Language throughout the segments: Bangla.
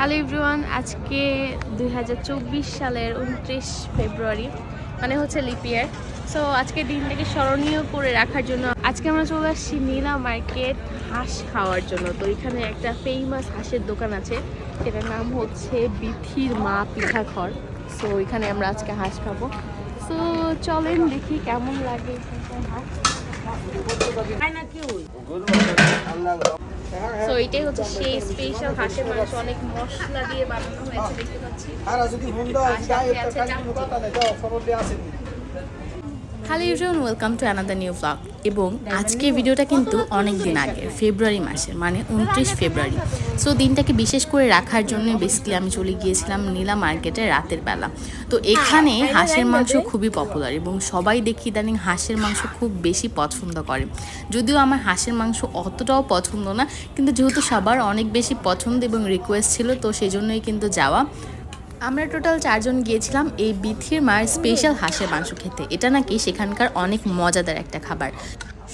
হ্যালো এভরিওয়ান আজকে দুই হাজার চব্বিশ সালের উনত্রিশ ফেব্রুয়ারি মানে হচ্ছে লিপিয়ার সো আজকে দিনটাকে স্মরণীয় করে রাখার জন্য আজকে আমরা চলে আসছি নীলা মার্কেট হাঁস খাওয়ার জন্য। তো এখানে একটা ফেমাস হাঁসের দোকান আছে সেটার নাম হচ্ছে বিথির মা পিঠা ঘর। সো এখানে আমরা আজকে হাঁস খাব। সো চলেন দেখি কেমন লাগে হাঁস। সো এটাই হচ্ছে সেই স্পেশাল হাঁসের মাংস। অনেক মশলা দিয়ে বানানো হয়েছে দেখতে পাচ্ছি। আর যদি হুন্ডা যায় একটা কাজ করতে তাহলে যাও খবর দিয়ে আসেনি hello ইউরিয়ান welcome to another new blog এবং আজকের ভিডিওটা কিন্তু অনেক দিন আগে ফেব্রুয়ারি মাসের মানে উনত্রিশ ফেব্রুয়ারি সো দিনটাকে বিশেষ করে রাখার জন্য বেসিক্যালি আমি চলে গিয়েছিলাম নীলা মার্কেটে রাতের বেলা। তো এখানে হাঁসের মাংস খুবই পপুলার এবং সবাই দেখি ইদানিং হাঁসের মাংস খুব বেশি পছন্দ করে। যদিও আমার হাঁসের মাংস অতটাও পছন্দ না কিন্তু যেহেতু সবার অনেক বেশি পছন্দ এবং রিকোয়েস্ট ছিল তো সেজন্যই কিন্তু যাওয়া। আমরা টোটাল চারজন গিয়েছিলাম এই বিথির মায়ের স্পেশাল হাঁসের মাংস খেতে। এটা নাকি সেখানকার অনেক মজাদার একটা খাবার।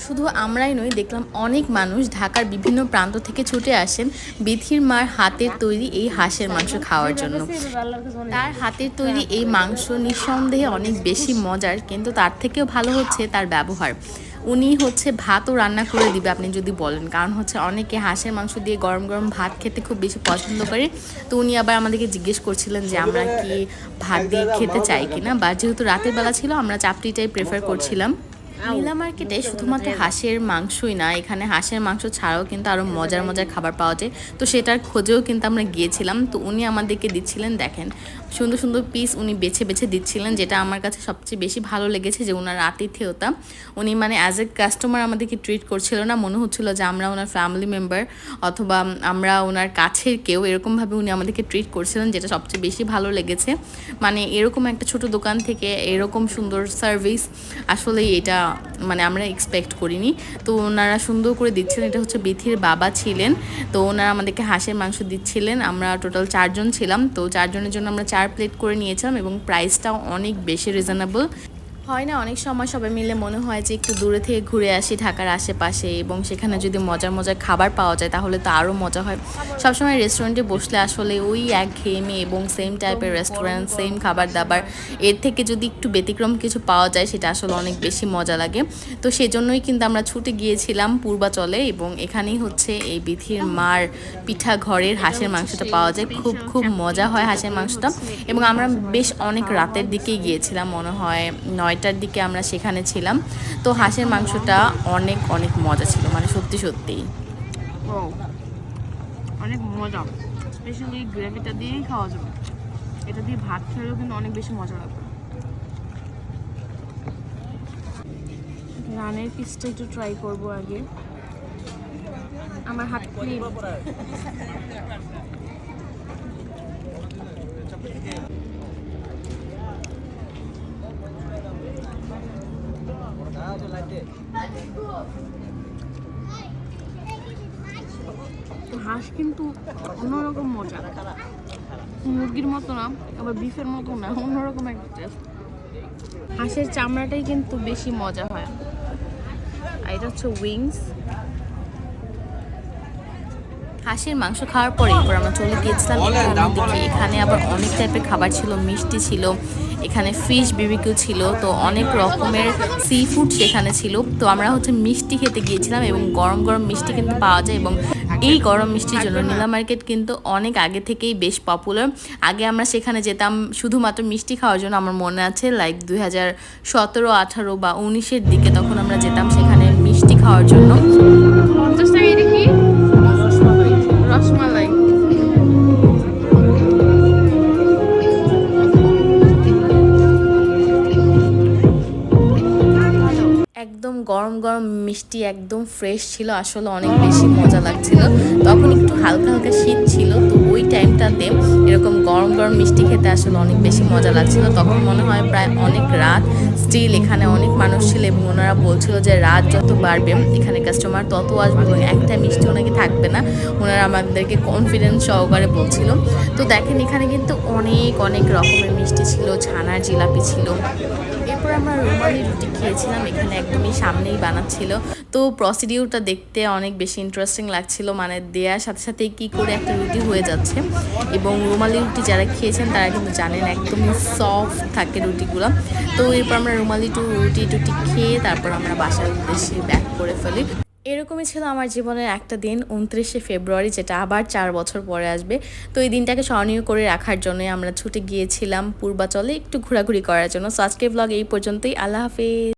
শুধু আমরাই নই, দেখলাম অনেক মানুষ ঢাকার বিভিন্ন প্রান্ত থেকে ছুটে আসেন বিথির মার হাতের তৈরি এই হাঁসের মাংস খাওয়ার জন্য। তার হাতের তৈরি এই মাংস নিঃসন্দেহে অনেক বেশি মজার, কিন্তু তার থেকেও ভালো হচ্ছে তার ব্যবহার। উনি হচ্ছে ভাতও রান্না করে দিবে আপনি যদি বলেন। কারণ হচ্ছে অনেকে হাঁসের মাংস দিয়ে গরম গরম ভাত খেতে খুব বেশি পছন্দ করে। তো উনি আবার আমাদেরকে জিজ্ঞেস করছিলেন যে আমরা কি ভাত দিয়ে খেতে চাই কিনা? বা যেহেতু রাতের বেলা ছিল, আমরা চাপটিটাই প্রেফার করছিলাম। নীলা মার্কেটে শুধুমাত্র হাঁসের মাংসই না, এখানে হাঁসের মাংস ছাড়াও কিন্তু আরও মজার মজার খাবার পাওয়া যায়। তো সেটার খোঁজেও কিন্তু আমরা গিয়েছিলাম। তো উনি আমাদেরকে দিচ্ছিলেন, দেখেন সুন্দর সুন্দর পিস উনি বেছে বেছে দিচ্ছিলেন, যেটা আমার কাছে সবচেয়ে বেশি ভালো লেগেছে যে ওনার আতিথেয়তা। উনি মানে অ্যাজ এ কাস্টমার আমাদেরকে ট্রিট করছিল না, মনে হচ্ছিল যে আমরা ওনার ফ্যামিলি মেম্বার অথবা আমরা ওনার কাছের কেউ, এরকমভাবে উনি আমাদেরকে ট্রিট করছিলেন, যেটা সবচেয়ে বেশি ভালো লেগেছে। মানে এরকম একটা ছোট দোকান থেকে এরকম সুন্দর সার্ভিস আসলে এটা মানে আমরা এক্সপেক্ট করিনি। তো ওনারা সুন্দর করে দিচ্ছিলেন এটা হচ্ছে বিথির বাবা ছিলেন, তো ওনারা আমাদেরকে হাঁসের মাংস দিচ্ছিলেন, আমরা টোটাল চারজন ছিলাম, তো চারজনের জন্য আমরা চার প্লেট করে নিয়েছিলাম এবং প্রাইসটাও অনেক বেশি রিজনেবল হয় না, অনেক সময় সবাই মিলে মনে হয় যে একটু দূরে থেকে ঘুরে আসি ঢাকার আশেপাশে এবং সেখানে যদি মজার মজার খাবার পাওয়া যায় তাহলে তো আরও মজা হয়। সবসময় রেস্টুরেন্টে বসলে আসলে ওই এক ঘেয়েমি এবং সেম টাইপের রেস্টুরেন্ট সেম খাবার দাবার এর থেকে যদি একটু ব্যতিক্রম কিছু পাওয়া যায় সেটা আসলে অনেক বেশি মজা লাগে। তো সেজন্যই কিন্তু আমরা ছুটে গিয়েছিলাম পূর্বাচলে এবং এখানেই হচ্ছে এই বিথির মার পিঠা ঘরের হাঁসের মাংসটা পাওয়া যায়। খুব খুব মজা হয় হাঁসের মাংসটা এবং আমরা বেশ অনেক রাতের দিকেই গিয়েছিলাম, মনে হয় নয়টার দিকে আমরা সেখানে ছিলাম। তো হাঁসের মাংসটা অনেক অনেক মজা ছিল মানে সত্যি সত্যিই ও অনেক মজা। স্পেশালি গ্রেভিটা দিয়েই খাওয়া যাবে। এটা দিয়ে ভাত খেলেও কিন্তু অনেক বেশি মজা লাগবে। রানের পিসটা একটু ট্রাই করব আগে। আমার হাত ক্লিন হাঁস কিন্তু অন্যরকম মজা। মুরগির মতো না, আবার বিফের মতো না, অন্যরকম একটা টেস্ট হাঁসের চামড়াটাই কিন্তু বেশি মজা হয়। আর এটা হচ্ছে উইংস হাঁসের মাংস খাওয়ার পরে এরপর আমরা চলে গিয়েছিলাম। অন্যদিকে এখানে আবার অনেক টাইপের খাবার ছিল মিষ্টি ছিল এখানে ফিশ বিবিকিউ ছিল তো অনেক রকমের সি ফুড সেখানে ছিল। তো আমরা হচ্ছে মিষ্টি খেতে গিয়েছিলাম এবং গরম গরম মিষ্টি কিন্তু পাওয়া যায় এবং এই গরম মিষ্টির জন্য নীলা মার্কেট কিন্তু অনেক আগে থেকেই বেশ পপুলার আগে আমরা সেখানে যেতাম শুধুমাত্র মিষ্টি খাওয়ার জন্য আমার মনে আছে লাইক দুই হাজার সতেরো আঠারো বা উনিশের দিকে তখন আমরা যেতাম সেখানে মিষ্টি খাওয়ার জন্য। একদম গরম গরম মিষ্টি একদম ফ্রেশ ছিল, আসলে অনেক বেশি মজা লাগছিল। তখন একটু হালকা হালকা শীত ছিল, তো ওই টাইমটাতে এরকম গরম গরম মিষ্টি খেতে আসলে অনেক বেশি মজা লাগছিল। তখন মনে হয় প্রায় অনেক রাত স্টিল এখানে অনেক মানুষ ছিল এবং ওনারা বলছিল যে রাত যত বাড়বে, এখানে কাস্টমার তত আসবে এবং একটা মিষ্টিও নাকি থাকবে না। ওনারা আমাদেরকে কনফিডেন্স সহকারে বলছিল। তো দেখেন এখানে কিন্তু অনেক অনেক রকমের মিষ্টি ছিল, ছানার জিলাপি ছিল। তারপর আমরা রুমালি রুটি খেয়েছিলাম, এখানে একদমই সামনেই বানাচ্ছিল। তো প্রসিডিউরটা দেখতে অনেক বেশি ইন্টারেস্টিং লাগছিল মানে দেওয়ার সাথে সাথে কি করে একটা রুটি হয়ে যাচ্ছে। এবং রুমালি রুটি যারা খেয়েছেন, তারা কিন্তু জানেন একদমই সফট থাকে রুটিগুলো। তো এরপর আমরা রুমালি টু রুটি টুটি খেয়ে তারপর আমরা বাসার উদ্দেশ্যে ব্যাক করে ফেলি। এরকমই ছিল আমার জীবনের একটা দিন, উনত্রিশে ফেব্রুয়ারি, যেটা আবার চার বছর পরে আসবে। তো এই দিনটাকে স্মরণীয় করে রাখার জন্য আমরা ছুটে গিয়েছিলাম পূর্বাচলে একটু ঘোরাঘুরি করার জন্য। সো আজকের ব্লগ এই পর্যন্তই। আল্লাহ হাফিজ।